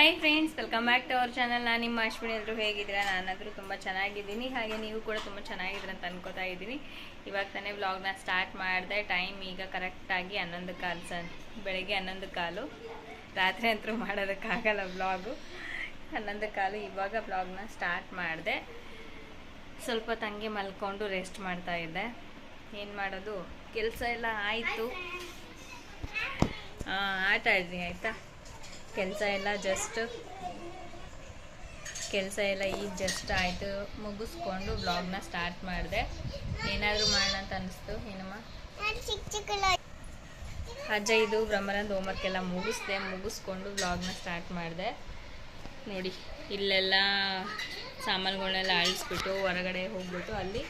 Hi friends welcome back to our channel ನಾನು ನಿಮ್ಮ ಅಶ್ವಿನಿ ಎಲ್ಲರೂ ಹೇಗಿದ್ದೀರಾ? ನಾನಾದರೂ ತುಂಬ ಚೆನ್ನಾಗಿದ್ದೀನಿ. ಹಾಗೆ ನೀವು ಕೂಡ ತುಂಬ ಚೆನ್ನಾಗಿದ್ದೀರ ಅಂತ ಅನ್ಕೋತಾ ಇದ್ದೀನಿ. ಇವಾಗ ತಾನೇ ವ್ಲಾಗ್ನ ಸ್ಟಾರ್ಟ್ ಮಾಡಿದೆ. ಟೈಮ್ ಈಗ ಕರೆಕ್ಟಾಗಿ ಹನ್ನೊಂದು ಕಾಲು ಸನ್ ಬೆಳಗ್ಗೆ ಹನ್ನೊಂದು ಕಾಲು. ರಾತ್ರಿ ಅಂತೂ ಮಾಡೋದಕ್ಕಾಗಲ್ಲ ವ್ಲಾಗು ಹನ್ನೊಂದು ಕಾಲು ಇವಾಗ ವ್ಲಾಗ್ನ ಸ್ಟಾರ್ಟ್ ಮಾಡಿದೆ. ಸ್ವಲ್ಪ ತಂಗಿ ಮಲ್ಕೊಂಡು ರೆಸ್ಟ್ ಮಾಡ್ತಾ ಇದ್ದೆ. ಏನು ಮಾಡೋದು? ಕೆಲಸ ಎಲ್ಲ ಆಯಿತು. ಹಾಂ ಆಟ ಆಡ್ರಿ ಆಯಿತಾ? ಕೆಲಸ ಎಲ್ಲ ಜಸ್ಟ್ ಕೆಲಸ ಎಲ್ಲ ಈಗ ಜಸ್ಟ್ ಆಯಿತು. ಮುಗಿಸ್ಕೊಂಡು ಬ್ಲಾಗ್ನ ಸ್ಟಾರ್ಟ್ ಮಾಡಿದೆ. ಏನಾದರೂ ಮಾಡೋಣ ಅಂತ ಅನಿಸ್ತು. ಏನಮ್ಮ? ಅಜ್ಜ ಇದು ಬ್ರಹ್ಮರಂದ್ ಹೋಮ್ವರ್ಕ್ ಎಲ್ಲ ಮುಗಿಸ್ದೆ. ಮುಗಿಸ್ಕೊಂಡು ಬ್ಲಾಗ್ನ ಸ್ಟಾರ್ಟ್ ಮಾಡಿದೆ. ನೋಡಿ, ಇಲ್ಲೆಲ್ಲ ಸಾಮಾನುಗಳನ್ನೆಲ್ಲ ಅಳಿಸ್ಬಿಟ್ಟು ಹೊರಗಡೆ ಹೋಗ್ಬಿಟ್ಟು ಅಲ್ಲಿ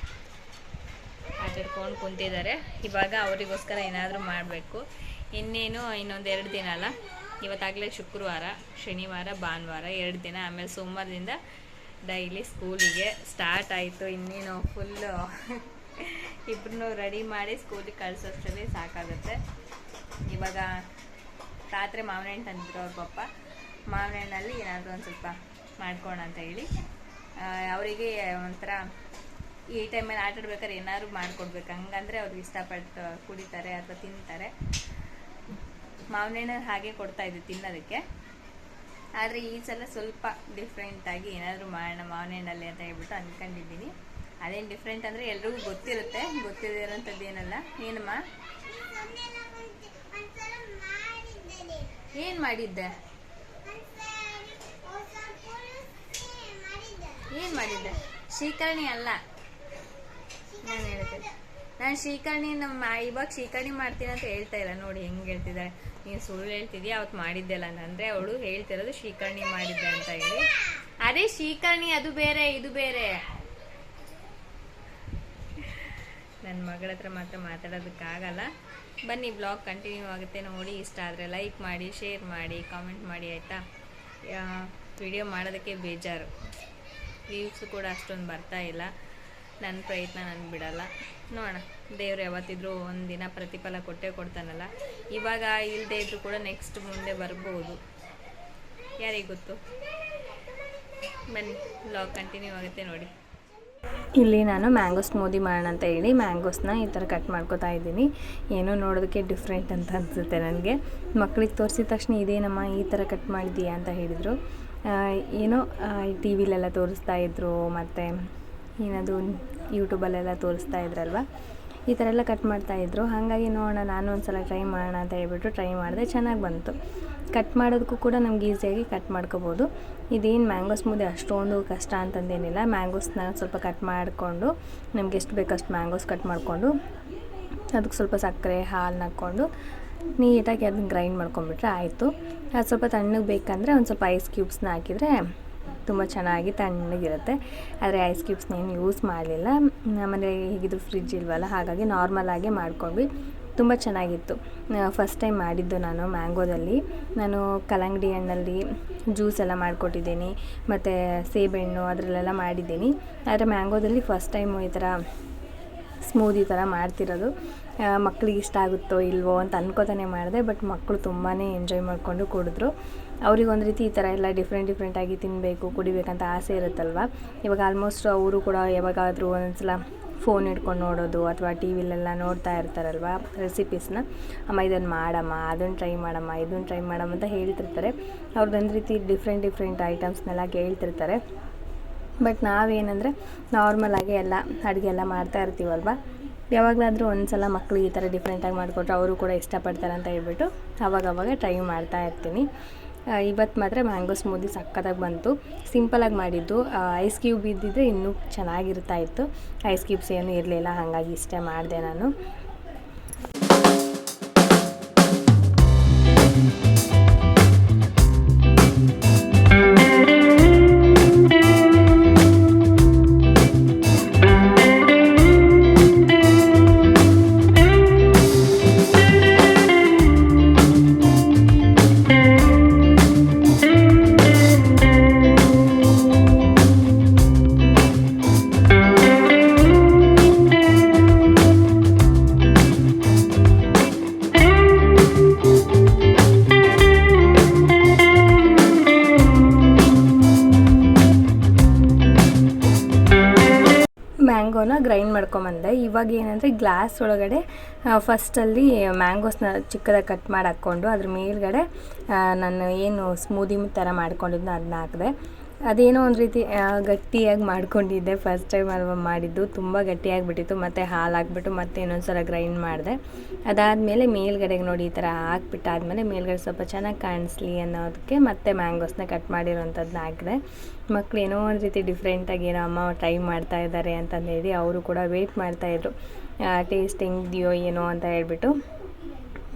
ಆಟಾಡ್ಕೊಂಡು ಕುಂತಿದ್ದಾರೆ. ಇವಾಗ ಅವರಿಗೋಸ್ಕರ ಏನಾದರೂ ಮಾಡಬೇಕು. ಇನ್ನೇನು ಇನ್ನೊಂದು ಎರಡು ದಿನ ಅಲ್ಲ? ಇವತ್ತಾಗಲೇ ಶುಕ್ರವಾರ, ಶನಿವಾರ, ಭಾನುವಾರ, ಎರಡು ದಿನ ಆಮೇಲೆ ಸೋಮವಾರದಿಂದ ಡೈಲಿ ಸ್ಕೂಲಿಗೆ ಸ್ಟಾರ್ಟ್ ಆಯಿತು. ಇನ್ನೇನು ಫುಲ್ಲು ಇಬ್ಬರನ್ನೂ ರೆಡಿ ಮಾಡಿ ಸ್ಕೂಲಿಗೆ ಕಳ್ಸೋಷ್ಟರಲ್ಲಿ ಸಾಕಾಗುತ್ತೆ. ಇವಾಗ ರಾತ್ರಿ ಮಾವಿನ ಹಣ್ಣು ತಂದಿದ್ರು ಅವ್ರ ಪಪ್ಪ. ಮಾವಿನ ಹಣ್ಣಲ್ಲಿ ಏನಾದರೂ ಒಂದು ಸ್ವಲ್ಪ ಮಾಡ್ಕೋಣ ಅಂತ ಹೇಳಿ. ಅವರಿಗೆ ಒಂಥರ ಈ ಟೈಮಲ್ಲಿ ಆಟಾಡ್ಬೇಕಾದ್ರೆ ಏನಾದ್ರು ಮಾಡಿಕೊಡ್ಬೇಕು. ಹಂಗಂದ್ರೆ ಅವ್ರಿಗೆ ಇಷ್ಟಪಟ್ಟು ಕುಡಿತಾರೆ ಅಥವಾ ತಿಂತಾರೆ. ಮಾವಿನ ಹಾಗೆ ಕೊಡ್ತಾ ಇದ್ದೆ ತಿನ್ನೋದಕ್ಕೆ. ಆದರೆ ಈ ಸಲ ಸ್ವಲ್ಪ ಡಿಫ್ರೆಂಟಾಗಿ ಏನಾದರೂ ಮಾಡೋಣ ಮಾವಿನ ಹಣ್ಣಲ್ಲಿ ಅಂತ ಹೇಳ್ಬಿಟ್ಟು ಅಂದ್ಕೊಂಡಿದ್ದೀನಿ ಅದೇನು ಡಿಫ್ರೆಂಟ್ ಅಂದರೆ ಎಲ್ರಿಗೂ ಗೊತ್ತಿರುತ್ತೆ. ಗೊತ್ತಿರೋಂಥದ್ದು ಏನಲ್ಲ. ಏನಮ್ಮ? ಏನು ಮಾಡಿದ್ದೆ? ಏನು ಮಾಡಿದ್ದೆ? ಶ್ರೀಕರ್ಣಿ ಅಲ್ಲ. ನಾನು ಹೇಳ್ತೇನೆ. ನಾನು ಶ್ರೀಕರ್ಣಿ ನಮ್ಮ, ಇವಾಗ ಶ್ರೀಕರ್ಣಿ ಮಾಡ್ತೀನಿ ಅಂತ ಹೇಳ್ತಾ ಇಲ್ಲ. ನೋಡಿ ಹೆಂಗೆ ಹೇಳ್ತಿದ್ದಾಳೆ ನೀನು ಸುಳ್ಳು ಹೇಳ್ತಿದ್ಯಾ? ಅವತ್ತು ಮಾಡಿದ್ದೆಲ್ಲ. ಅಂದರೆ ಅವಳು ಹೇಳ್ತಿರೋದು ಶ್ರೀಕರ್ಣಿ ಮಾಡಿದ್ದೆ ಅಂತ ಹೇಳಿ. ಅದೇ ಶ್ರೀಕರ್ಣಿ, ಅದು ಬೇರೆ, ಇದು ಬೇರೆ. ನನ್ನ ಮಗಳ ಹತ್ರ ಮಾತ್ರ ಮಾತಾಡೋದಕ್ಕಾಗಲ್ಲ. ಬನ್ನಿ ಬ್ಲಾಗ್ ಕಂಟಿನ್ಯೂ ಆಗುತ್ತೆ ನೋಡಿ. ಇಷ್ಟ ಆದರೆ ಲೈಕ್ ಮಾಡಿ ಶೇರ್ ಮಾಡಿ ಕಾಮೆಂಟ್ ಮಾಡಿ, ಆಯಿತಾ? ವಿಡಿಯೋ ಮಾಡೋದಕ್ಕೆ ಬೇಜಾರು. ವ್ಯೂವ್ಸು ಕೂಡ ಅಷ್ಟೊಂದು ಬರ್ತಾ ಇಲ್ಲ. ನನ್ನ ಪ್ರಯತ್ನ ನಾನು ಬಿಡಲ್ಲ. ನೋಡೋಣ. ದೇವ್ರು ಯಾವತ್ತಿದ್ರೂ ಒಂದಿನ ಪ್ರತಿಫಲ ಕೊಟ್ಟೇ ಕೊಡ್ತಾನಲ್ಲ, ಇವಾಗ ಇಲ್ಲದೆ ಇದ್ರೂ ಕೂಡ ನೆಕ್ಸ್ಟ್ ಮುಂದೆ ಬರ್ಬೋದು. ಯಾರಿಗೆ ಗೊತ್ತು? ಬನ್ನಿ ಬ್ಲಾಗ್ ಕಂಟಿನ್ಯೂ ಆಗುತ್ತೆ ನೋಡಿ. ಇಲ್ಲಿ ನಾನು ಮ್ಯಾಂಗೋಸ್ ಮೋದಿ ಮಾಡೋಣ ಅಂತ ಹೇಳಿ ಮ್ಯಾಂಗೋಸ್ನ ಈ ಥರ ಕಟ್ ಮಾಡ್ಕೋತಾ ಇದ್ದೀನಿ. ಏನೋ ನೋಡೋದಕ್ಕೆ ಡಿಫ್ರೆಂಟ್ ಅಂತ ಅನಿಸುತ್ತೆ ನನಗೆ. ಮಕ್ಕಳಿಗೆ ತೋರಿಸಿದ ತಕ್ಷಣ ಇದೇನಮ್ಮ ಈ ಥರ ಕಟ್ ಮಾಡಿದ್ದೀಯಾ ಅಂತ ಹೇಳಿದರು. ಏನೋ ಟಿ ವಿಲೆಲ್ಲ ತೋರಿಸ್ತಾ ಇದ್ರು, ಮತ್ತು ಏನದು ಯೂಟ್ಯೂಬಲ್ಲೆಲ್ಲ ತೋರಿಸ್ತಾ ಇದ್ರಲ್ವ? ಈ ಥರ ಎಲ್ಲ ಕಟ್ ಮಾಡ್ತಾಯಿದ್ರು ಹಾಗಾಗಿ ನೋಡೋಣ, ನಾನು ಒಂದು ಸಲ ಟ್ರೈ ಮಾಡೋಣ ಅಂತ ಹೇಳ್ಬಿಟ್ಟು ಟ್ರೈ ಮಾಡಿದೆ. ಚೆನ್ನಾಗಿ ಬಂತು. ಕಟ್ ಮಾಡೋದಕ್ಕೂ ಕೂಡ ನಮ್ಗೆ ಈಸಿಯಾಗಿ ಕಟ್ ಮಾಡ್ಕೋಬೋದು. ಇದೇನು ಮ್ಯಾಂಗೋ ಸ್ಮೂದಿ ಅಷ್ಟೊಂದು ಕಷ್ಟ ಅಂತಂದೇನಿಲ್ಲ. ಮ್ಯಾಂಗೋಸ್ನ ಸ್ವಲ್ಪ ಕಟ್ ಮಾಡಿಕೊಂಡು, ನಮ್ಗೆ ಎಷ್ಟು ಬೇಕಷ್ಟು ಮ್ಯಾಂಗೋಸ್ ಕಟ್ ಮಾಡಿಕೊಂಡು, ಅದಕ್ಕೆ ಸ್ವಲ್ಪ ಸಕ್ಕರೆ ಹಾಲನ್ನ ಹಾಕ್ಕೊಂಡು ನೀಟಾಗಿ ಅದನ್ನ ಗ್ರೈಂಡ್ ಮಾಡ್ಕೊಂಬಿಟ್ರೆ ಆಯಿತು. ಅದು ಸ್ವಲ್ಪ ತಣ್ಣಗೆ ಬೇಕಂದರೆ ಒಂದು ಸ್ವಲ್ಪ ಐಸ್ ಕ್ಯೂಬ್ಸ್ನ ಹಾಕಿದರೆ ತುಂಬ ಚೆನ್ನಾಗಿ ತಣ್ಣಗಿರುತ್ತೆ. ಆದರೆ ಐಸ್ ಕ್ಯೂಬ್ಸ್ನೇನು ಯೂಸ್ ಮಾಡಲಿಲ್ಲ. ಆಮೇಲೆ ಹೀಗಿದ್ರು ಫ್ರಿಜ್ ಇಲ್ವಲ್ಲ, ಹಾಗಾಗಿ ನಾರ್ಮಲಾಗಿ ಮಾಡ್ಕೊಂಡ್ವಿ. ತುಂಬ ಚೆನ್ನಾಗಿತ್ತು. ಫಸ್ಟ್ ಟೈಮ್ ಮಾಡಿದ್ದು ನಾನು ಮ್ಯಾಂಗೋದಲ್ಲಿ ನಾನು ಕಲ್ಲಂಗಡಿ ಹಣ್ಣಲ್ಲಿ ಜ್ಯೂಸ್ ಎಲ್ಲ ಮಾಡಿಕೊಟ್ಟಿದ್ದೀನಿ. ಮತ್ತು ಸೇಬೆಹಣ್ಣು ಅದರಲ್ಲೆಲ್ಲ ಮಾಡಿದ್ದೀನಿ. ಆದರೆ ಮ್ಯಾಂಗೋದಲ್ಲಿ ಫಸ್ಟ್ ಟೈಮು ಈ ಥರ ಸ್ಮೂದಿ ಥರ ಮಾಡ್ತಿರೋದು. ಮಕ್ಕಳಿಗೆ ಇಷ್ಟ ಆಗುತ್ತೋ ಇಲ್ವೋ ಅಂತ ಅನ್ಕೋತಾನೆ ಮಾಡಿದೆ. ಬಟ್ ಮಕ್ಕಳು ತುಂಬಾ ಎಂಜಾಯ್ ಮಾಡಿಕೊಂಡು ಕುಡಿದ್ರು. ಅವ್ರಿಗೆ ಒಂದು ರೀತಿ ಈ ಥರ ಎಲ್ಲ ಡಿಫ್ರೆಂಟ್ ಡಿಫ್ರೆಂಟಾಗಿ ತಿನ್ನಬೇಕು ಕುಡಿಬೇಕಂತ ಆಸೆ ಇರುತ್ತಲ್ವ? ಇವಾಗ ಆಲ್ಮೋಸ್ಟ್ ಅವರು ಕೂಡ ಯಾವಾಗಾದರೂ ಒಂದೊಂದ್ಸಲ ಫೋನ್ ಹಿಡ್ಕೊಂಡು ನೋಡೋದು ಅಥವಾ ಟಿ ವಿಲೆಲ್ಲ ನೋಡ್ತಾ ಇರ್ತಾರಲ್ವ ರೆಸಿಪೀಸ್ನ ಅಮ್ಮ ಇದನ್ನು ಮಾಡಮ್ಮ ಅದನ್ನು ಟ್ರೈ ಮಾಡಮ್ಮ ಇದನ್ನು ಟ್ರೈ ಮಾಡಮ್ಮ ಅಂತ ಹೇಳ್ತಿರ್ತಾರೆ. ಅವ್ರದ್ದೊಂದು ರೀತಿ ಡಿಫ್ರೆಂಟ್ ಡಿಫ್ರೆಂಟ್ ಐಟಮ್ಸ್ನೆಲ್ಲ ಕೇಳ್ತಿರ್ತಾರೆ. ಬಟ್ ನಾವೇನಂದರೆ ನಾರ್ಮಲಾಗಿ ಎಲ್ಲ ಅಡುಗೆ ಎಲ್ಲ ಮಾಡ್ತಾ ಇರ್ತೀವಲ್ವ? ಯಾವಾಗಲಾದರೂ ಒಂದು ಸಲ ಈ ಥರ ಡಿಫ್ರೆಂಟಾಗಿ ಮಾಡಿಕೊಟ್ರೆ ಅವರು ಕೂಡ ಇಷ್ಟಪಡ್ತಾರೆ ಅಂತ ಹೇಳ್ಬಿಟ್ಟು ಅವಾಗವಾಗ ಟ್ರೈ ಮಾಡ್ತಾ ಇರ್ತೀನಿ. ಇವತ್ತು ಮಾತ್ರ ಮ್ಯಾಂಗೋ ಸ್ಮೂದಿ ಸಕ್ಕತ್ತಾಗಿ ಬಂತು. ಸಿಂಪಲಾಗಿ ಮಾಡಿದ್ದು. ಐಸ್ ಕ್ಯೂಬ್ ಇದ್ದಿದ್ರೆ ಇನ್ನೂ ಚೆನ್ನಾಗಿರ್ತಾ ಇತ್ತು. ಐಸ್ ಕ್ಯೂಬ್ಸ್ ಏನೂ ಇರಲಿಲ್ಲ, ಹಾಗಾಗಿ ಇಷ್ಟೇ ಮಾಡಿದೆ ನಾನು. ಮ್ಯಾಂಗೋನ ಗ್ರೈಂಡ್ ಮಾಡ್ಕೊಂಬಂದೆ. ಇವಾಗ ಏನಂದರೆ ಗ್ಲಾಸ್ ಒಳಗಡೆ ಫಸ್ಟಲ್ಲಿ ಮ್ಯಾಂಗೋಸ್ನ ಚಿಕ್ಕದಾಗಿ ಕಟ್ ಮಾಡಿ ಹಾಕ್ಕೊಂಡು ಅದ್ರ ಮೇಲ್ಗಡೆ ನಾನು ಏನು ಸ್ಮೂದಿ ಥರ ಮಾಡ್ಕೊಂಡಿದ್ನೋ ಅದನ್ನ ಹಾಕಿದೆ. ಅದೇನೋ ಒಂದು ರೀತಿ ಗಟ್ಟಿಯಾಗಿ ಮಾಡ್ಕೊಂಡಿದ್ದೆ. ಫಸ್ಟ್ ಟೈಮ್ ಅಲ್ವಾ ಮಾಡಿದ್ದು. ತುಂಬ ಗಟ್ಟಿಯಾಗಿಬಿಟ್ಟಿತ್ತು. ಮತ್ತು ಹಾಲು ಹಾಕ್ಬಿಟ್ಟು ಮತ್ತೆ ಇನ್ನೊಂದು ಸಲ ಗ್ರೈಂಡ್ ಮಾಡಿದೆ. ಅದಾದಮೇಲೆ ಮೇಲ್ಗಡೆಗೆ ನೋಡಿ ಈ ಥರ ಹಾಕ್ಬಿಟ್ಟಾದ್ಮೇಲೆ ಮೇಲ್ಗಡೆ ಸ್ವಲ್ಪ ಚೆನ್ನಾಗಿ ಕಾಣಿಸ್ಲಿ ಅನ್ನೋದಕ್ಕೆ ಮತ್ತೆ ಮ್ಯಾಂಗೋಸ್ನ ಕಟ್ ಮಾಡಿರೋಂಥದ್ದನ್ನ ಹಾಕಿದೆ. ಮಕ್ಕಳು ಏನೋ ಒಂದು ರೀತಿ ಡಿಫ್ರೆಂಟಾಗಿ ಏನೋ ಅಮ್ಮ ಟ್ರೈ ಮಾಡ್ತಾ ಇದ್ದಾರೆ ಅಂತಂದು ಹೇಳಿ ಅವರು ಕೂಡ ವೆಯ್ಟ್ ಮಾಡ್ತಾಯಿದ್ರು ಟೇಸ್ಟ್ ಹೆಂಗಿದೆಯೋ ಏನೋ ಅಂತ ಹೇಳ್ಬಿಟ್ಟು.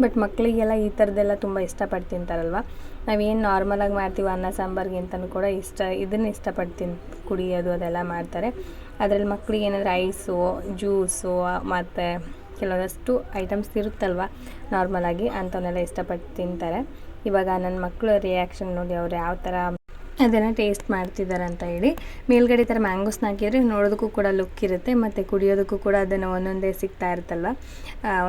ಬಟ್ ಮಕ್ಕಳಿಗೆಲ್ಲ ಈ ಥರದ್ದೆಲ್ಲ ತುಂಬ ಇಷ್ಟಪಟ್ಟು ತಿಂತಾರಲ್ವ ನಾವೇನು ನಾರ್ಮಲಾಗಿ ಮಾಡ್ತೀವಿ ಅನ್ನ ಸಾಂಬಾರ್ಗಿಂತನೂ ಕೂಡ ಇಷ್ಟ, ಇದನ್ನು ಇಷ್ಟಪಟ್ಟು ತಿನ್ ಕುಡಿಯೋದು ಅದೆಲ್ಲ ಮಾಡ್ತಾರೆ. ಅದರಲ್ಲಿ ಮಕ್ಕಳಿಗೆ ಏನಾದರೂ ಐಸು, ಜ್ಯೂಸು, ಮತ್ತು ಕೆಲವೊಂದಷ್ಟು ಐಟಮ್ಸ್ ಇರುತ್ತಲ್ವ? ನಾರ್ಮಲಾಗಿ ಅಂಥವನ್ನೆಲ್ಲ ಇಷ್ಟಪಟ್ಟು ತಿಂತಾರೆ ಇವಾಗ ನನ್ನ ಮಕ್ಕಳು ರಿಯಾಕ್ಷನ್ ನೋಡಿ ಅವ್ರು ಯಾವ ಥರ ಅದನ್ನು ಟೇಸ್ಟ್ ಮಾಡ್ತಿದ್ದಾರೆ ಅಂತ ಹೇಳಿ. ಮೇಲ್ಗಡೆ ಥರ ಮ್ಯಾಂಗೋಸ್ನ ಹಾಕಿದರೆ ನೋಡೋದಕ್ಕೂ ಕೂಡ ಲುಕ್ ಇರುತ್ತೆ, ಮತ್ತು ಕುಡಿಯೋದಕ್ಕೂ ಕೂಡ ಅದನ್ನು ಒಂದೊಂದೇ ಸಿಗ್ತಾ ಇರುತ್ತಲ್ಲ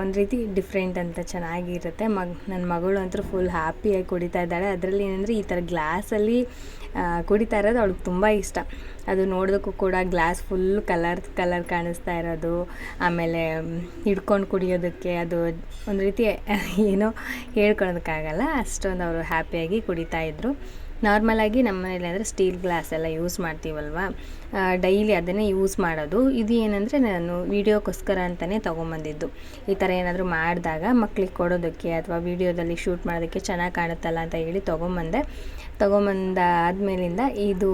ಒಂದು ರೀತಿ ಡಿಫ್ರೆಂಟ್ ಅಂತ ಚೆನ್ನಾಗಿರುತ್ತೆ. ಮಗ ನನ್ನ ಮಗಳು ಅಂತೂ ಫುಲ್ ಹ್ಯಾಪಿಯಾಗಿ ಕುಡಿತಾ ಇದ್ದಾಳೆ. ಅದರಲ್ಲಿ ಏನಂದರೆ ಈ ಥರ ಗ್ಲಾಸಲ್ಲಿ ಕುಡಿತಾ ಇರೋದು ಅವಳಿಗೆ ತುಂಬ ಇಷ್ಟ. ಅದು ನೋಡೋದಕ್ಕೂ ಕೂಡ ಗ್ಲಾಸ್ ಫುಲ್ ಕಲರ್ ಕಲರ್ ಕಾಣಿಸ್ತಾ ಇರೋದು. ಆಮೇಲೆ ಹಿಡ್ಕೊಂಡು ಕುಡಿಯೋದಕ್ಕೆ ಅದು ಒಂದು ರೀತಿ ಏನೋ ಹೇಳ್ಕೊಳೋದಕ್ಕಾಗಲ್ಲ. ಅಷ್ಟೊಂದು ಅವರು ಹ್ಯಾಪಿಯಾಗಿ ಕುಡಿತಾ ಇದ್ರು. ನಾರ್ಮಲಾಗಿ ನಮ್ಮ ಮನೇಲಿ ಅಂದರೆ ಸ್ಟೀಲ್ ಗ್ಲಾಸ್ ಎಲ್ಲ ಯೂಸ್ ಮಾಡ್ತೀವಲ್ವ? ಡೈಲಿ ಅದನ್ನೇ ಯೂಸ್ ಮಾಡೋದು. ಇದು ಏನಂದರೆ ನಾನು ವೀಡಿಯೋಕ್ಕೋಸ್ಕರ ಅಂತಲೇ ತೊಗೊಂಬಂದಿದ್ದು. ಈ ಥರ ಏನಾದರೂ ಮಾಡಿದಾಗ ಮಕ್ಳಿಗೆ ಕೊಡೋದಕ್ಕೆ ಅಥವಾ ವೀಡಿಯೋದಲ್ಲಿ ಶೂಟ್ ಮಾಡೋದಕ್ಕೆ ಚೆನ್ನಾಗಿ ಕಾಣುತ್ತಲ್ಲ ಅಂತ ಹೇಳಿ ತೊಗೊಂಬಂದೆ. ತೊಗೊಂಬಂದ ಆದಮೇಲಿಂದ ಇದು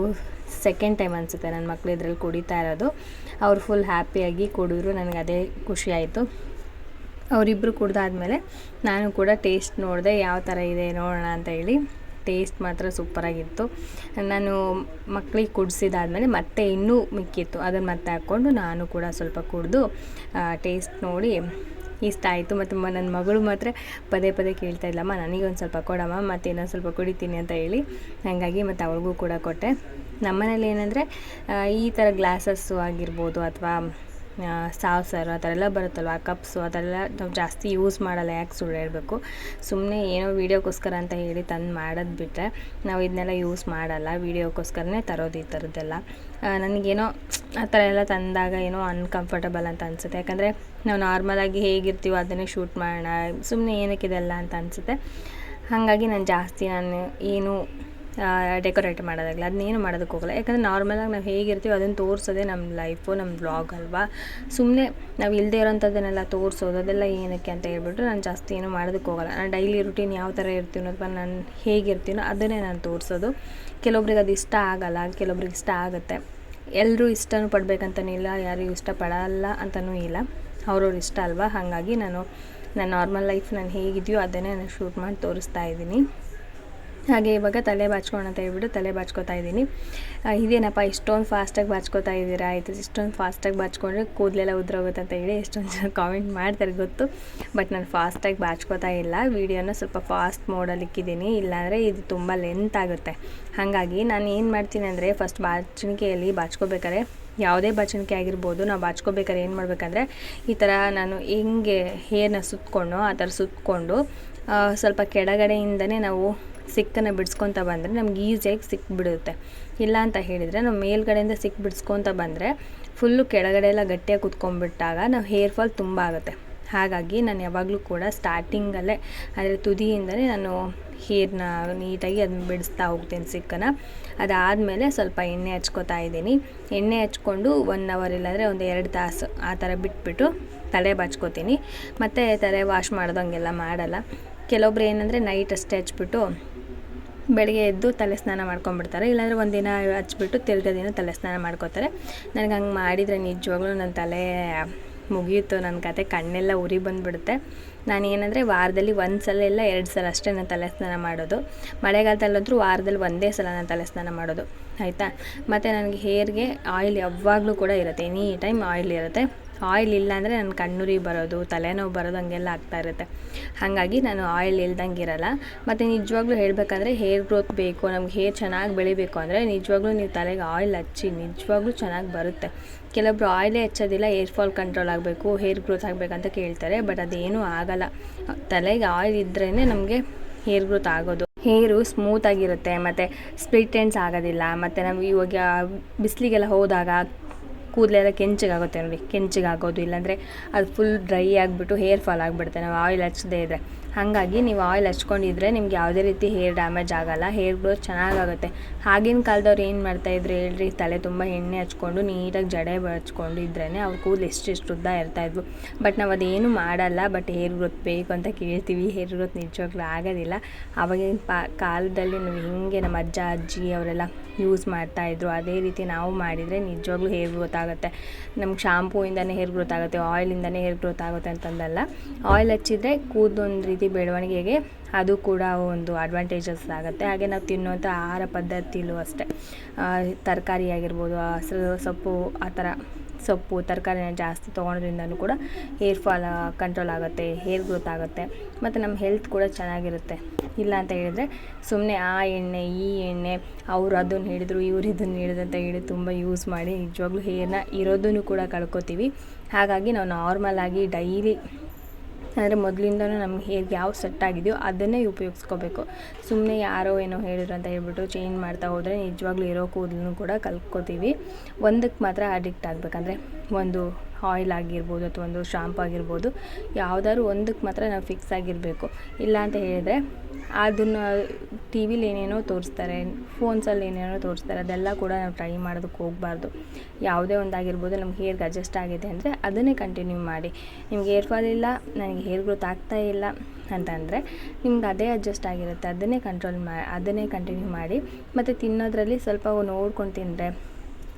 ಸೆಕೆಂಡ್ ಟೈಮ್ ಅನಿಸುತ್ತೆ ನನ್ನ ಮಕ್ಕಳು ಇದರಲ್ಲಿ ಕುಡಿತಾ ಇರೋದು. ಅವ್ರು ಫುಲ್ ಹ್ಯಾಪಿಯಾಗಿ ಕುಡಿದ್ರು, ನನಗೆ ಅದೇ ಖುಷಿ ಆಯಿತು. ಅವರಿಬ್ಬರು ಕುಡ್ದಾದ್ಮೇಲೆ ನಾನು ಕೂಡ ಟೇಸ್ಟ್ ನೋಡಿದೆ, ಯಾವ ಥರ ಇದೆ ನೋಡೋಣ ಅಂತ ಹೇಳಿ ಟೇಸ್ಟ್ ಮಾತ್ರ ಸೂಪರಾಗಿತ್ತು. ನಾನು ಮಕ್ಕಳಿಗೆ ಕುಡಿಸಿದಾದ್ಮೇಲೆ ಮತ್ತೆ ಇನ್ನೂ ಮಿಕ್ಕಿತ್ತು. ಅದನ್ನು ಮತ್ತೆ ಹಾಕ್ಕೊಂಡು ನಾನು ಕೂಡ ಸ್ವಲ್ಪ ಕುಡಿದು ಟೇಸ್ಟ್ ನೋಡಿ ಇಷ್ಟ ಆಯಿತು. ಮತ್ತು ನನ್ನ ಮಗಳು ಮಾತ್ರ ಪದೇ ಪದೇ ಕೇಳ್ತಾ ಇಲ್ಲಮ್ಮ ನನಗೊಂದು ಸ್ವಲ್ಪ ಕೊಡಮ್ಮ, ಮತ್ತು ಇನ್ನೊಂದು ಸ್ವಲ್ಪ ಕುಡಿತೀನಿ ಅಂತ ಹೇಳಿ. ಹಾಗಾಗಿ ಮತ್ತು ಅವಳಿಗೂ ಕೂಡ ಕೊಟ್ಟೆ. ನಮ್ಮನೇಲಿ ಏನಂದರೆ ಈ ಥರ ಗ್ಲಾಸಸ್ಸು ಆಗಿರ್ಬೋದು ಅಥವಾ ಸಾವ್ಸರು ಆ ಥರ ಎಲ್ಲ ಬರುತ್ತಲ್ವ? ಕಪ್ಸು ಅದೆಲ್ಲ ನಾವು ಜಾಸ್ತಿ ಯೂಸ್ ಮಾಡಲ್ಲ ಯಾಕೆ ಸುಳ್ಳು ಹೇಳಬೇಕು? ಸುಮ್ಮನೆ ಏನೋ ವೀಡಿಯೋಕ್ಕೋಸ್ಕರ ಅಂತ ಹೇಳಿ ತಂದು ಮಾಡೋದು ಬಿಟ್ಟರೆ ನಾವು ಇದನ್ನೆಲ್ಲ ಯೂಸ್ ಮಾಡಲ್ಲ ವೀಡಿಯೋಕ್ಕೋಸ್ಕರನೇ ತರೋದು ಈ ಥರದ್ದೆಲ್ಲ. ಆ, ನನಗೇನೋ ಆ ಥರ ಎಲ್ಲ ತಂದಾಗ ಏನೋ ಅನ್ಕಂಫರ್ಟಬಲ್ ಅಂತ ಅನಿಸುತ್ತೆ. ಯಾಕಂದರೆ ನಾವು ನಾರ್ಮಲಾಗಿ ಹೇಗಿರ್ತೀವೋ ಅದನ್ನೇ ಶೂಟ್ ಮಾಡೋಣ ಸುಮ್ಮನೆ ಏನಕ್ಕಿದೆಲ್ಲ ಅಂತ ಅನಿಸುತ್ತೆ. ಹಾಗಾಗಿ ನಾನು ಜಾಸ್ತಿ ನಾನು ಏನು ಡೆಕೋರೇಟ್ ಮಾಡೋದಾಗಲಿ ಅದನ್ನೇನು ಮಾಡೋದಕ್ಕೆ ಹೋಗಲ್ಲ. ಯಾಕಂದರೆ ನಾರ್ಮಲಾಗಿ ನಾವು ಹೇಗಿರ್ತೀವೋ ಅದನ್ನು ತೋರಿಸೋದೇ ನಮ್ಮ ಲೈಫು ನಮ್ಮ ಬ್ಲಾಗ್ ಅಲ್ವಾ? ಸುಮ್ಮನೆ ನಾವು ಇಲ್ಲದೆ ಇರೋಂಥದ್ದನ್ನೆಲ್ಲ ತೋರಿಸೋದು, ಅದೆಲ್ಲ ಏನಕ್ಕೆ ಅಂತ ಹೇಳ್ಬಿಟ್ಟು ನಾನು ಜಾಸ್ತಿ ಏನು ಮಾಡೋದಕ್ಕೆ ಹೋಗಲ್ಲ. ನಾನು ಡೈಲಿ ರುಟೀನ್ ಯಾವ ಥರ ಇರ್ತೀನೋ ಅಥವಾ ನಾನು ಹೇಗಿರ್ತೀನೋ ಅದನ್ನೇ ನಾನು ತೋರಿಸೋದು. ಕೆಲವೊಬ್ರಿಗೆ ಅದು ಇಷ್ಟ ಆಗಲ್ಲ, ಕೆಲವೊಬ್ರಿಗೆ ಇಷ್ಟ ಆಗುತ್ತೆ. ಎಲ್ಲರೂ ಇಷ್ಟನೂ ಪಡಬೇಕಂತನಿಲ್ಲ ಯಾರು ಇಷ್ಟಪಡಲ್ಲ ಅಂತನೂ ಇಲ್ಲ. ಅವ್ರವ್ರ ಇಷ್ಟ ಅಲ್ವಾ? ಹಾಗಾಗಿ ನಾನು ನನ್ನ ನಾರ್ಮಲ್ ಲೈಫ್ ನಾನು ಹೇಗಿದೆಯೋ ಅದನ್ನೇ ನಾನು ಶೂಟ್ ಮಾಡಿ ತೋರಿಸ್ತಾ ಇದ್ದೀನಿ. ಹಾಗೆ ಇವಾಗ ತಲೆ ಬಾಚ್ಕೊಳ ಅಂತ ಹೇಳ್ಬಿಟ್ಟು ತಲೆ ಬಾಚ್ಕೋತಾ ಇದ್ದೀನಿ. ಇದೇನಪ್ಪ, ಇಷ್ಟೊಂದು ಫಾಸ್ಟಾಗಿ ಬಾಚ್ಕೋತಾ ಇದ್ದೀರಾ? ಆಯಿತು, ಇಷ್ಟೊಂದು ಫಾಸ್ಟಾಗಿ ಬಾಚ್ಕೊಂಡ್ರೆ ಕೂದಲೆಲ್ಲ ಉದ್ರೋಗುತ್ತೆ ಅಂತ ಹೇಳಿ ಎಷ್ಟೊಂದು ಜನ ಕಾಮೆಂಟ್ ಮಾಡ್ತಾರೆ ಗೊತ್ತು. ಬಟ್ ನಾನು ಫಾಸ್ಟಾಗಿ ಬಾಚ್ಕೋತಾ ಇಲ್ಲ. ವೀಡಿಯೋನ ಸ್ವಲ್ಪ ಫಾಸ್ಟ್ ಮೋಡಲ್ಲಿ ಇಕ್ಕಿದ್ದೀನಿ. ಇಲ್ಲಾಂದರೆ ಇದು ತುಂಬ ಲೆಂತ್ ಆಗುತ್ತೆ. ಹಾಗಾಗಿ ನಾನು ಏನು ಮಾಡ್ತೀನಿ ಅಂದರೆ ಫಸ್ಟ್ ಬಾಚಣಿಕೆಯಲ್ಲಿ ಬಾಚ್ಕೋಬೇಕಾದ್ರೆ, ಯಾವುದೇ ಬಾಚಣಿಕೆ ಆಗಿರ್ಬೋದು, ನಾವು ಬಾಚ್ಕೋಬೇಕಾದ್ರೆ ಏನು ಮಾಡಬೇಕಂದ್ರೆ, ಈ ಥರ ನಾನು ಹೆಂಗೆ ಹೇರ್ನ ಸುತ್ತಕೊಂಡು ಆ ಥರ ಸುತ್ತಕೊಂಡು ಸ್ವಲ್ಪ ಕೆಳಗಡೆಯಿಂದನೇ ನಾವು ಸಿಕ್ಕನ್ನು ಬಿಡಿಸ್ಕೊತ ಬಂದರೆ ನಮ್ಗೆ ಈಸಿಯಾಗಿ ಸಿಕ್ಬಿಡುತ್ತೆ. ಇಲ್ಲ ಅಂತ ಹೇಳಿದರೆ ನಾವು ಮೇಲ್ಗಡೆಯಿಂದ ಸಿಕ್ ಬಿಡಿಸ್ಕೊತ ಬಂದರೆ ಫುಲ್ಲು ಕೆಳಗಡೆ ಎಲ್ಲ ಗಟ್ಟಿಯಾಗಿ ಕುತ್ಕೊಂಡ್ಬಿಟ್ಟಾಗ ನಾವು ಹೇರ್ ಫಾಲ್ ತುಂಬ ಆಗುತ್ತೆ. ಹಾಗಾಗಿ ನಾನು ಯಾವಾಗಲೂ ಕೂಡ ಸ್ಟಾರ್ಟಿಂಗಲ್ಲೇ ಅಂದರೆ ತುದಿಯಿಂದಲೇ ನಾನು ಹೇರ್ನ ನೀಟಾಗಿ ಅದನ್ನ ಬಿಡಿಸ್ತಾ ಹೋಗ್ತೀನಿ ಸಿಕ್ಕನ್ನು. ಅದಾದಮೇಲೆ ಸ್ವಲ್ಪ ಎಣ್ಣೆ ಹಚ್ಕೋತಾ ಇದ್ದೀನಿ. ಎಣ್ಣೆ ಹಚ್ಕೊಂಡು ಒನ್ ಅವರ್ ಇಲ್ಲಾಂದರೆ ಒಂದು ಎರಡು ತಾಸು ಆ ಥರ ಬಿಟ್ಬಿಟ್ಟು ತಲೆ ಬಾಚ್ಕೋತೀನಿ. ಮತ್ತು ತಲೆ ವಾಶ್ ಮಾಡ್ದಂಗೆಲ್ಲ ಮಾಡಲ್ಲ. ಕೆಲವೊಬ್ರು ಏನಂದರೆ ನೈಟ್ ಅಷ್ಟೇ ಹಚ್ಬಿಟ್ಟು ಬೆಳಗ್ಗೆ ಎದ್ದು ತಲೆ ಸ್ನಾನ ಮಾಡ್ಕೊಂಡ್ಬಿಡ್ತಾರೆ. ಇಲ್ಲಾಂದರೆ ಒಂದಿನ ಹಚ್ಬಿಟ್ಟು ತಿರ್ಗಾ ದಿನ ತಲೆ ಸ್ನಾನ ಮಾಡ್ಕೋತಾರೆ. ನನಗೆ ಹಂಗೆ ಮಾಡಿದರೆ ನಿಜವಾಗ್ಲೂ ನನ್ನ ತಲೆ ಮುಗಿಯಿತು ನನ್ನ ಕತೆ, ಕಣ್ಣೆಲ್ಲ ಉರಿ ಬಂದುಬಿಡುತ್ತೆ. ನಾನು ಏನಂದರೆ ವಾರದಲ್ಲಿ ಒಂದು ಸಲ ಇಲ್ಲ, ಎರಡು ಸಲ ಅಷ್ಟೇ ನಾನು ತಲೆ ಸ್ನಾನ ಮಾಡೋದು. ಮಳೆಗಾಲದಲ್ಲಂತೂ ವಾರದಲ್ಲಿ ಒಂದೇ ಸಲ ನಾನು ತಲೆ ಸ್ನಾನ ಮಾಡೋದು. ಆಯಿತಾ? ಮತ್ತು ನನಗೆ ಹೇರ್ಗೆ ಆಯಿಲ್ ಯಾವಾಗಲೂ ಕೂಡ ಇರುತ್ತೆ. ಎನಿ ಟೈಮ್ ಆಯಿಲ್ ಇರುತ್ತೆ. ಆಯಿಲ್ ಇಲ್ಲ ಅಂದರೆ ನನ್ನ ಕಣ್ಣುರಿ ಬರೋದು, ತಲೆನೋವು ಬರೋದು ಹಂಗೆಲ್ಲ ಆಗ್ತಾ ಇರುತ್ತೆ. ಹಾಗಾಗಿ ನಾನು ಆಯಿಲ್ ಇಲ್ದಂಗೆ ಇರಲ್ಲ ಮತ್ತು ನಿಜವಾಗ್ಲೂ ಹೇಳಬೇಕಂದ್ರೆ ಹೇರ್ ಗ್ರೋತ್ ಬೇಕು, ನಮ್ಗೆ ಹೇರ್ ಚೆನ್ನಾಗಿ ಬೆಳಿಬೇಕು ಅಂದರೆ ನಿಜವಾಗ್ಲೂ ನೀವು ತಲೆಗೆ ಆಯಿಲ್ ಹಚ್ಚಿ ನಿಜವಾಗ್ಲೂ ಚೆನ್ನಾಗಿ ಬರುತ್ತೆ. ಕೆಲವೊಬ್ರು ಆಯಿಲೇ ಹಚ್ಚೋದಿಲ್ಲ ಹೇರ್ ಫಾಲ್ ಕಂಟ್ರೋಲ್ ಆಗಬೇಕು ಹೇರ್ ಗ್ರೋತ್ ಆಗಬೇಕಂತ ಕೇಳ್ತಾರೆ ಬಟ್ ಅದೇನೂ ಆಗಲ್ಲ. ತಲೆಗೆ ಆಯಿಲ್ ಇದ್ರೇ ನಮಗೆ ಹೇರ್ ಗ್ರೋತ್ ಆಗೋದು. ಹೇರು ಸ್ಮೂತ್ ಆಗಿರುತ್ತೆ, ಮತ್ತು ಸ್ಪ್ಲಿಟ್ ಎಂಡ್ಸ್ ಆಗೋದಿಲ್ಲ, ಮತ್ತು ನಾವು ಇವಾಗ ಬಿಸಿಲಿಗೆಲ್ಲ ಹೋದಾಗ ಕೂದಲೆಲ್ಲ ಕೆಂಚಿಗಾಗುತ್ತೆ ನೋಡಿ, ಕೆಂಚಿಗಾಗೋದು, ಇಲ್ಲಾಂದರೆ ಅದು ಫುಲ್ ಡ್ರೈ ಆಗಿಬಿಟ್ಟು ಹೇರ್ ಫಾಲ್ ಆಗಿಬಿಡುತ್ತೆ. ನಾವು ಆಯಿಲ್ ಹಚ್ಚದೇ ಇದ್ದರೆ ಹಾಗಾಗಿ ನೀವು ಆಯಿಲ್ ಹಚ್ಕೊಂಡಿದ್ರೆ ನಿಮ್ಗೆ ಯಾವುದೇ ರೀತಿ ಹೇರ್ ಡ್ಯಾಮೇಜ್ ಆಗಲ್ಲ ಹೇರ್ ಗ್ರೋತ್ ಚೆನ್ನಾಗಾಗುತ್ತೆ. ಆಗಿನ ಕಾಲದವ್ರು ಏನು ಮಾಡ್ತಾಯಿದ್ರು ಹೇಳ್ರಿ, ತಲೆ ತುಂಬ ಎಣ್ಣೆ ಹಚ್ಕೊಂಡು ನೀಟಾಗಿ ಜಡೆ ಹಚ್ಕೊಂಡು ಇದ್ರೇ ಅವ್ರ ಕೂದಲು ಎಷ್ಟೆಷ್ಟು ಉದ್ದ ಇರ್ತಾಯಿದ್ವು ಬಟ್ ನಾವು ಅದೇನು ಮಾಡಲ್ಲ ಬಟ್ ಹೇರ್ ಗ್ರೋತ್ ಬೇಕು ಅಂತ ಕೇಳ್ತೀವಿ. ಹೇರ್ ಗ್ರೋತ್ ನಿಜವಾಗ್ಲೂ ಆಗೋದಿಲ್ಲ. ಆವಾಗಿನ ಪಾ, ಕಾಲದಲ್ಲಿ ನಾವು ಹಿಂಗೆ ನಮ್ಮ ಅಜ್ಜ, ಅಜ್ಜಿ, ಅವರೆಲ್ಲ ಯೂಸ್ ಮಾಡ್ತಾಯಿದ್ರು ಅದೇ ರೀತಿ ನಾವು ಮಾಡಿದರೆ ನಿಜವಾಗ್ಲೂ ಹೇರ್ ಗ್ರೋತ್ ಆಗುತ್ತೆ. ನಮ್ಗೆ ಶಾಂಪೂಯಿಂದನೇ ಹೇರ್ ಗ್ರೋತ್ ಆಗುತ್ತೆ ಆಯಿಲಿಂದನೇ ಹೇರ್ ಗ್ರೋತ್ ಆಗುತ್ತೆ ಅಂತಂದಲ್ಲ. ಆಯಿಲ್ ಹಚ್ಚಿದರೆ ಕೂದೊಂದು ರೀತಿ ಬೆಳವಣಿಗೆಗೆ ಅದು ಕೂಡ ಒಂದು ಅಡ್ವಾಂಟೇಜಸ್ ಆಗುತ್ತೆ. ಹಾಗೆ ನಾವು ತಿನ್ನುವಂಥ ಆಹಾರ ಪದ್ಧತಿಲೂ ಅಷ್ಟೇ. ತರಕಾರಿ ಆಗಿರ್ಬೋದು ಹಸಿರು ಸೊಪ್ಪು, ಆ ಥರ ಸೊಪ್ಪು, ತರಕಾರಿನ ಜಾಸ್ತಿ ತೊಗೊಳೋದ್ರಿಂದನೂ ಕೂಡ ಹೇರ್ ಫಾಲ್ ಕಂಟ್ರೋಲ್ ಆಗುತ್ತೆ ಹೇರ್ ಗ್ರೋತ್ ಆಗುತ್ತೆ, ಮತ್ತು ನಮ್ಮ ಹೆಲ್ತ್ ಕೂಡ ಚೆನ್ನಾಗಿರುತ್ತೆ. ಇಲ್ಲ ಅಂತ ಹೇಳಿದರೆ ಸುಮ್ಮನೆ ಆ ಎಣ್ಣೆ, ಈ ಎಣ್ಣೆ, ಅವ್ರು ಅದನ್ನು ಹಿಡಿದ್ರು ಇವ್ರು ಇದನ್ನು ಹೇಳಿದ್ರು ಅಂತ ಹೇಳಿ ತುಂಬ ಯೂಸ್ ಮಾಡಿ ನಿಜವಾಗ್ಲೂ ಹೇರ್ನ ಇರೋದನ್ನು ಕೂಡ ಕಳ್ಕೊತೀವಿ. ಹಾಗಾಗಿ ನಾವು ನಾರ್ಮಲ್ ಆಗಿ ಡೈಲಿ ಅಂದರೆ ಮೊದಲಿಂದನೂ ನಮ್ಗೆ ಹೇಗೆ ಯಾವ ಸೆಟ್ ಆಗಿದೆಯೋ ಅದನ್ನೇ ಉಪಯೋಗಿಸ್ಕೋಬೇಕು. ಸುಮ್ಮನೆ ಯಾರೋ ಏನೋ ಹೇಳಿದ್ರು ಅಂತ ಹೇಳ್ಬಿಟ್ಟು ಚೇಂಜ್ ಮಾಡ್ತಾ ಹೋದರೆ ನಿಜವಾಗ್ಲೂ ಇರೋ ಕೂದಲನ್ನು ಕೂಡ ಕಲ್ತ್ಕೋತೀವಿ. ಒಂದಕ್ಕೆ ಮಾತ್ರ ಅಡಿಕ್ಟ್ ಆಗಬೇಕಂದ್ರೆ ಒಂದು ಆಯಿಲ್ ಆಗಿರ್ಬೋದು ಅಥವಾ ಒಂದು ಶಾಂಪ್ ಆಗಿರ್ಬೋದು, ಯಾವ್ದಾದ್ರು ಒಂದಕ್ಕೆ ಮಾತ್ರ ನಾವು ಫಿಕ್ಸ್ ಆಗಿರಬೇಕು. ಇಲ್ಲ ಅಂತ ಹೇಳಿದರೆ ಅದನ್ನು ಟಿ ವಿಲಿ ಏನೇನೋ ತೋರಿಸ್ತಾರೆ ಫೋನ್ಸಲ್ಲಿ ಏನೇನೋ ತೋರಿಸ್ತಾರೆ, ಅದೆಲ್ಲ ಕೂಡ ನಾವು ಟ್ರೈ ಮಾಡೋದಕ್ಕೆ ಹೋಗಬಾರ್ದು. ಯಾವುದೇ ಒಂದಾಗಿರ್ಬೋದು ನಮ್ಗೆ ಹೇರ್ಗೆ ಅಡ್ಜಸ್ಟ್ ಆಗಿದೆ ಅಂದರೆ ಅದನ್ನೇ ಕಂಟಿನ್ಯೂ ಮಾಡಿ. ನಿಮ್ಗೆ ಹೇರ್ ಫಾಲ್ ಇಲ್ಲ, ನನಗೆ ಹೇರ್ ಗ್ರೋತ್ ಆಗ್ತಾ ಇಲ್ಲ ಅಂತಂದರೆ ನಿಮ್ಗೆ ಅದೇ ಅಡ್ಜಸ್ಟ್ ಆಗಿರುತ್ತೆ. ಅದನ್ನೇ ಕಂಟ್ರೋಲ್ ಮಾ, ಅದನ್ನೇ ಕಂಟಿನ್ಯೂ ಮಾಡಿ. ಮತ್ತು ತಿನ್ನೋದ್ರಲ್ಲಿ ಸ್ವಲ್ಪ ನೋಡ್ಕೊಂಡು ತಿಂದರೆ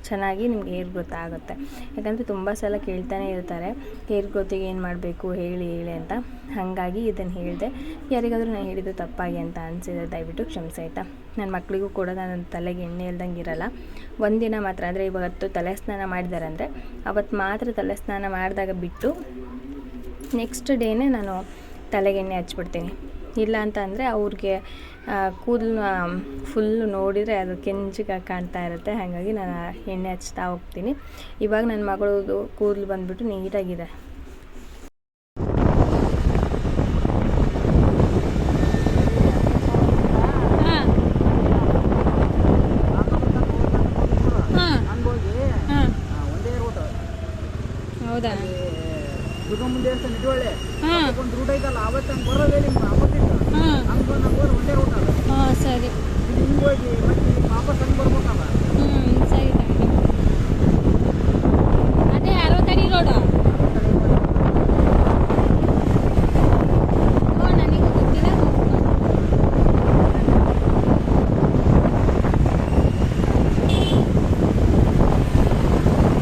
ಚೆನ್ನಾಗಿ ನಿಮ್ಗೆ ಹೇರ್ ಗ್ರೋತ್ ಆಗುತ್ತೆ. ಯಾಕಂದರೆ ತುಂಬ ಸಲ ಕೇಳ್ತಾನೆ ಇರ್ತಾರೆ, ಹೇರ್ ಗ್ರೋತಿಗೆ ಏನು ಮಾಡಬೇಕು, ಹೇಳಿ ಹೇಳಿ ಅಂತ. ಹಾಗಾಗಿ ಇದನ್ನು ಹೇಳಿದೆ, ಯಾರಿಗಾದರೂ ನಾನು ಹೇಳಿದ್ದು ತಪ್ಪಾಗಿ ಅಂತ ಅನಿಸಿದ್ರೆ ದಯವಿಟ್ಟು ಕ್ಷಮಿಸಿ ಆಯಿತಾ? ನನ್ನ ಮಕ್ಕಳಿಗೂ ಕೂಡ ನನ್ನ ತಲೆಗೆ ಎಣ್ಣೆ ಇಲ್ದಂಗೆ ಇರಲ್ಲ. ಒಂದಿನ ಮಾತ್ರ ಅಂದರೆ ಇವತ್ತು ತಲೆ ಸ್ನಾನ ಮಾಡಿದ್ದಾರೆ ಅಂದರೆ ಅವತ್ತು ಮಾತ್ರ ತಲೆ ಸ್ನಾನ ಮಾಡಿದಾಗ ಬಿಟ್ಟು ನೆಕ್ಸ್ಟ್ ಡೇನೇ ನಾನು ತಲೆಗೆ ಎಣ್ಣೆ ಹಚ್ಬಿಡ್ತೀನಿ. ಇಲ್ಲ ಅಂತ ಅಂದರೆ ಅವ್ರಿಗೆ ಕೂದಲು ಫುಲ್ಲು ನೋಡಿದರೆ ಅದು ಕೆಂಚಿಗೆ ಕಾಣ್ತಾ ಇರುತ್ತೆ. ಹಾಗಾಗಿ ನಾನು ಎಣ್ಣೆ ಹಚ್ತಾ ಹೋಗ್ತೀನಿ. ಇವಾಗ ನನ್ನ ಮಗಳದು ಕೂದಲು ಬಂದುಬಿಟ್ಟು ನೀಟಾಗಿದೆ. ಹೌದಾ? ದುರ್ಗಮ್ಮ ದೇವಸ್ಥಾನ ನಿಜವಳ್ಳಿ ಒಂದು ರೂಟ್ ಐತಲ್ಲ ಅವತ್ತು ಹಂಗೆ ಬರೋದೇ ನಿಮ್ಗೆ ಹಾಂ ಹಂಗೆ ಬಂದು ಹಂಗೆ ಹೋದ್ರೆ ಒಂದೇ ರೂಟ್ ಅದ. ಸರಿ. ಹಿಂಗೆ ಹೋಗಿ ಮತ್ತೆ ವಾಪಸ್ ಹಂಗೆ ಬರ್ಬೇಕಲ್ಲ. ಹ್ಞೂ ಸರಿ ತಗೊಳ್ಳಿ ಅದೇ ಅರವತ್ತಡಿ ರೋಡು ಓ ನನಗೆ ಗೊತ್ತಿಲ್ಲ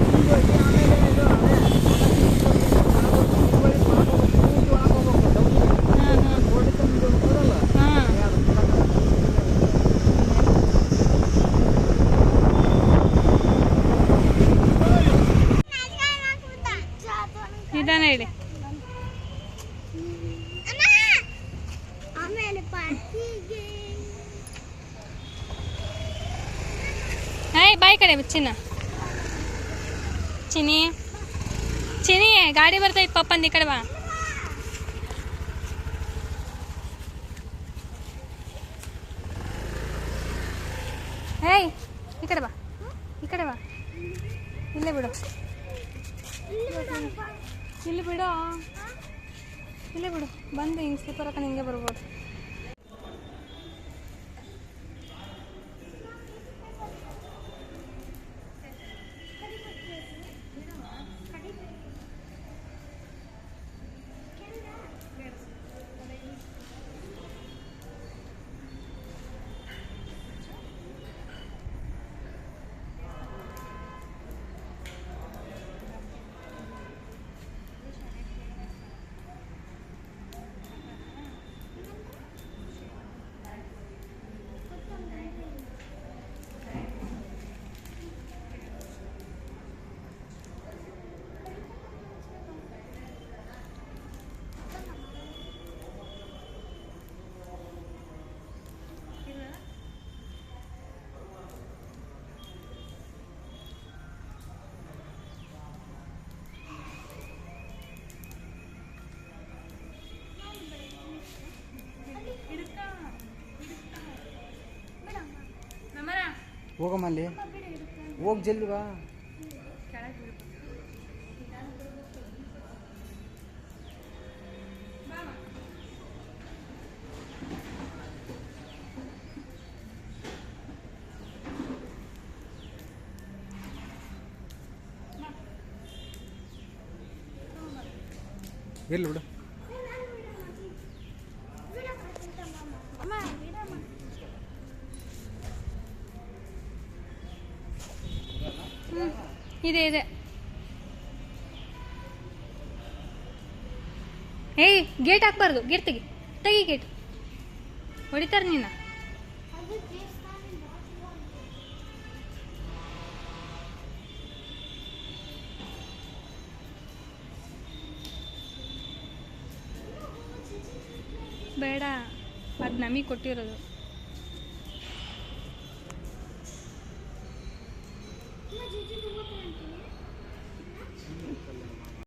ಹಿಂಗೆ ಹೋಗಿ ಆಮೇಲೆ ಇದು ಅದೇ ಹಾಂ ಹಾಂ ಹಾಂ ನಿಧಾನ ಹೇಳಿ ಆಮೇಲೆ ಪಾರ್ಕಿಗೆ ಹಾಯ್ ಬಾಯ್ ಕಡೆ ಚಿನ್ನ ಚಿನಿ ಚಿನಿ ಗಾಡಿ ಬರ್ತೈತೆ ಪಪ್ಪಂದು ಈ ಕಡೆ ಬಾ. ಹೇಯ್ ಈ ಕಡೆ ಬಾ. ಈ ಕಡೆ ಬಾ. ಇಲ್ಲೇ ಬಿಡು. ಇಲ್ಲಿ ಬಿಡು. ಇಲ್ಲೇ ಬಿಡು. ಬಂದು ಹಿಂಗೆ ಸ್ಲೀಪರ್ ಹಾಕೊಂಡು ಹಿಂಗೆ ಬರ್ಬೋದು. ಹೋಗ ಹೋಗಿ ಹೋಗ್ ಬಾ. ಎಲ್ಲಿ ಬಿಡು. ಇದೆ ಇದೆ. ಏಯ್ ಗೇಟ್ ಹಾಕ್ಬಾರ್ದು. ಗೇಟ್ ತೆಗಿ. ತೆಗಿ ಗೇಟ್ ಹೊಡಿತಾರೆ ನೀನು? ಬೇಡ. ಅದು ನಮಗೆ ಕೊಟ್ಟಿರೋದು.